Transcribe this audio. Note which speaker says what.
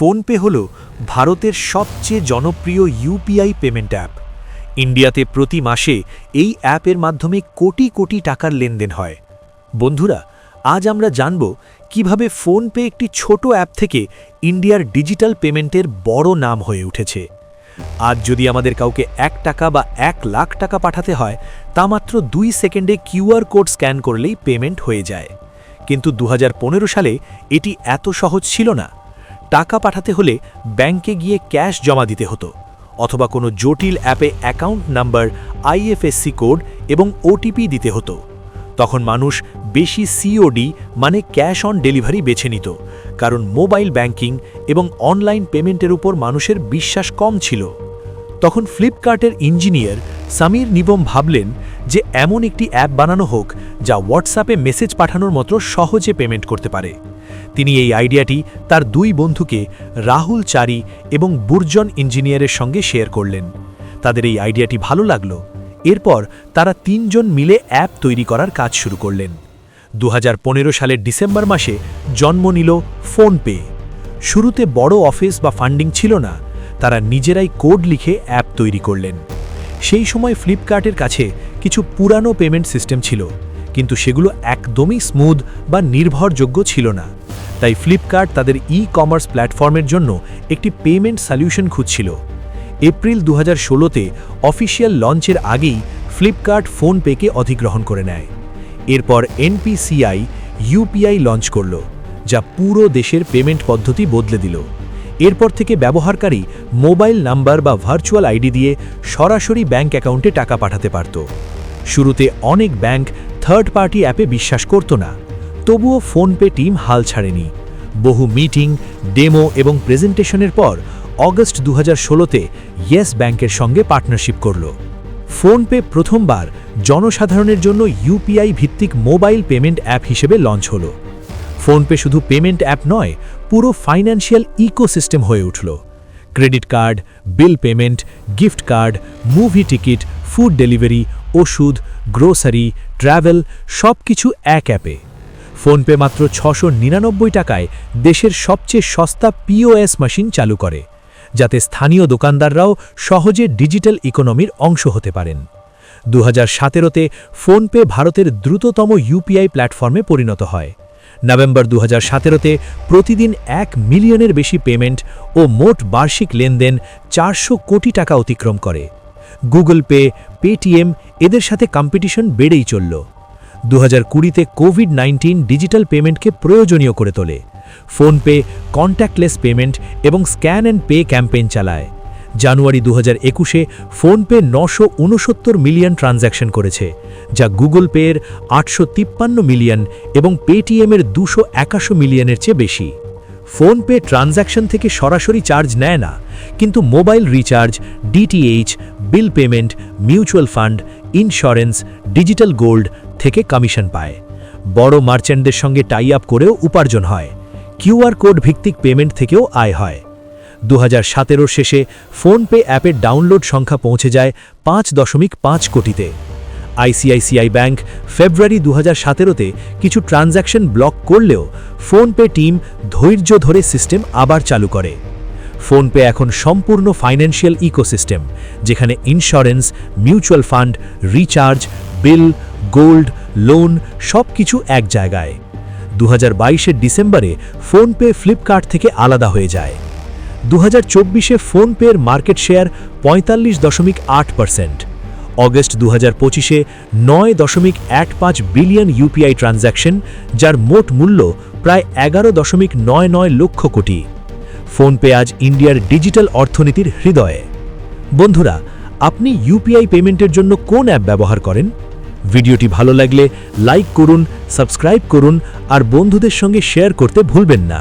Speaker 1: PhonePe হল ভারতের সবচেয়ে জনপ্রিয় ইউপিআই পেমেন্ট অ্যাপ। ইন্ডিয়াতে প্রতি মাসে এই অ্যাপের মাধ্যমে কোটি কোটি টাকার লেনদেন হয়। বন্ধুরা, আজ আমরা জানব কীভাবে ফোনপে একটি ছোট অ্যাপ থেকে ইন্ডিয়ার ডিজিটাল পেমেন্টের বড় নাম হয়ে উঠেছে। আজ যদি আমাদের কাউকে এক টাকা বা এক লাখ টাকা পাঠাতে হয়, তা মাত্র দুই সেকেন্ডে কিউআর কোড স্ক্যান করলেই পেমেন্ট হয়ে যায়। কিন্তু দু হাজার পনেরো সালে এটি এত সহজ ছিল না। টাকা পাঠাতে হলে ব্যাংকে গিয়ে ক্যাশ জমা দিতে হতো, অথবা কোনো জটিল অ্যাপে অ্যাকাউন্ট নাম্বার, আইএফএসসি কোড এবং ওটিপি দিতে হতো। তখন মানুষ বেশি সিওডি মানে ক্যাশ অন ডেলিভারি বেছে নিত, কারণ মোবাইল ব্যাংকিং এবং অনলাইন পেমেন্টের উপর মানুষের বিশ্বাস কম ছিল। তখন ফ্লিপকার্টের ইঞ্জিনিয়ার সামির নিবম ভাবলেন যে এমন একটি অ্যাপ বানানো হোক যা হোয়াটসঅ্যাপে মেসেজ পাঠানোর মতো সহজে পেমেন্ট করতে পারে। তিনি এই আইডিয়াটি তার দুই বন্ধুকে রাহুল চারি এবং বুর্জন ইঞ্জিনিয়ারের সঙ্গে শেয়ার করলেন। তাদের এই আইডিয়াটি ভালো লাগল। এরপর তারা তিনজন মিলে অ্যাপ তৈরি করার কাজ শুরু করলেন। দু হাজার পনেরো সালের ডিসেম্বর মাসে জন্ম নিল ফোনপে। শুরুতে বড় অফিস বা ফান্ডিং ছিল না, তারা নিজেরাই কোড লিখে অ্যাপ তৈরি করলেন। সেই সময় ফ্লিপকার্টের কাছে কিছু পুরানো পেমেন্ট সিস্টেম ছিল, কিন্তু সেগুলো একদমই স্মুথ বা নির্ভরযোগ্য ছিল না। তাই ফ্লিপকার্ট তাদের ই কমার্স প্ল্যাটফর্মের জন্য একটি পেমেন্ট সলিউশন খুঁজছিল। এপ্রিল দু হাজার ষোলোতে অফিসিয়াল লঞ্চের আগেই ফ্লিপকার্ট ফোনপেকে অধিগ্রহণ করে নেয়। এরপর এনপিসিআই ইউপিআই লঞ্চ করল, যা পুরো দেশের পেমেন্ট পদ্ধতি বদলে দিল। এরপর থেকে ব্যবহারকারী মোবাইল নাম্বার বা ভার্চুয়াল আইডি দিয়ে সরাসরি ব্যাঙ্ক অ্যাকাউন্টে টাকা পাঠাতে পারত। শুরুতে অনেক ব্যাংক থার্ড পার্টি অ্যাপে বিশ্বাস করত না। তবুও ফোনপে টিম হাল ছাড়েনি। বহু মিটিং, ডেমো এবং প্রেজেন্টেশনের পর অগস্ট দু হাজার ষোলোতে ইয়েস ব্যাংকের সঙ্গে পার্টনারশিপ করল। ফোনপে প্রথমবার জনসাধারণের জন্য ইউপিআই ভিত্তিক মোবাইল পেমেন্ট অ্যাপ হিসেবে লঞ্চ হল। ফোনপে শুধু পেমেন্ট অ্যাপ নয়, পুরো ফাইন্যান্সিয়াল ইকোসিস্টেম হয়ে উঠল। Credit card, bill payment, gift card, movie ticket, food delivery, ওষুধ, গ্রোসারি, ট্রাভেল সব কিছু এক অ্যাপে। ফোনপে মাত্র ছশো নিরানব্বই টাকায় দেশের সবচেয়ে সস্তা পিওএস মেশিন চালু করে, যাতে স্থানীয় দোকানদাররাও সহজে ডিজিটাল ইকোনমির অংশ হতে পারেন। দু হাজার সতেরোতে ফোনপে ভারতের দ্রুততম ইউপিআই প্ল্যাটফর্মে পরিণত হয়। নভেম্বর দু হাজার সতেরোতে প্রতিদিন এক মিলিয়নের বেশি পেমেন্ট ও মোট বার্ষিক লেনদেন চারশো কোটি টাকা অতিক্রম করে। গুগল পে পেটিএম এদের সাথে কম্পিটিশন বেড়েই চলল। দু হাজার কুড়িতে কোভিড নাইন্টিন ডিজিটাল পেমেন্টকে প্রয়োজনীয় করে তোলে। ফোনপে, কন্ট্যাক্টলেস পেমেন্ট এবং স্ক্যান অ্যান্ড পে ক্যাম্পেইন চালায়। জানুয়ারি দু হাজার একুশে ফোনপে নশো উনসত্তর মিলিয়ন ট্রানজ্যাকশন করেছে, যা গুগল পের আটশো তিপ্পান্ন মিলিয়ন এবং পেটিএমের দুশো একাশো মিলিয়নের চেয়ে বেশি। ফোনপে ট্রানজ্যাকশন থেকে সরাসরি চার্জ নেয় না, কিন্তু mobile recharge, DTH, bill payment, mutual fund insurance, digital gold থেকে কমিশন পায়। বড় মার্চেন্টদের সঙ্গে টাই আপ করেও উপার্জন হয়। কিউআর কোড ভিত্তিক পেমেন্ট থেকেও আয় হয়। দু হাজার শেষে ফোনপে অ্যাপের ডাউনলোড সংখ্যা পৌঁছে যায় পাঁচ দশমিক পাঁচ কোটিতে। আইসিআইসিআই ব্যাংক ফেব্রুয়ারি দু হাজার কিছু ট্রানজ্যাকশন ব্লক করলেও ফোনপে টিম ধৈর্য ধরে সিস্টেম আবার চালু করে। ফোনপে এখন সম্পূর্ণ ফাইন্যান্সিয়াল ইকোসিস্টেম যেখানে insurance mutual fund recharge bill gold loan সব কিছু এক জায়গায়। দু হাজার ডিসেম্বরে ফোনপে ফ্লিপকার্ট থেকে আলাদা হয়ে যায়। দু হাজার চব্বিশে ফোনপের মার্কেট শেয়ার পঁয়তাল্লিশ দশমিক আট পার্সেন্ট। অগস্ট দু হাজার পঁচিশে নয় দশমিক এক পাঁচ বিলিয়ন ইউপিআই ট্রানজ্যাকশন, যার মোট মূল্য প্রায় এগারো দশমিক নয় নয় লক্ষ কোটি। ফোনপে আজ ইন্ডিয়ার ডিজিটাল অর্থনীতির হৃদয়ে। বন্ধুরা, আপনি ইউপিআই পেমেন্টের জন্য কোন অ্যাপ ব্যবহার করেন? ভিডিওটি ভালো লাগলে লাইক করুন, সাবস্ক্রাইব করুন আর বন্ধুদের সঙ্গে শেয়ার করতে ভুলবেন না।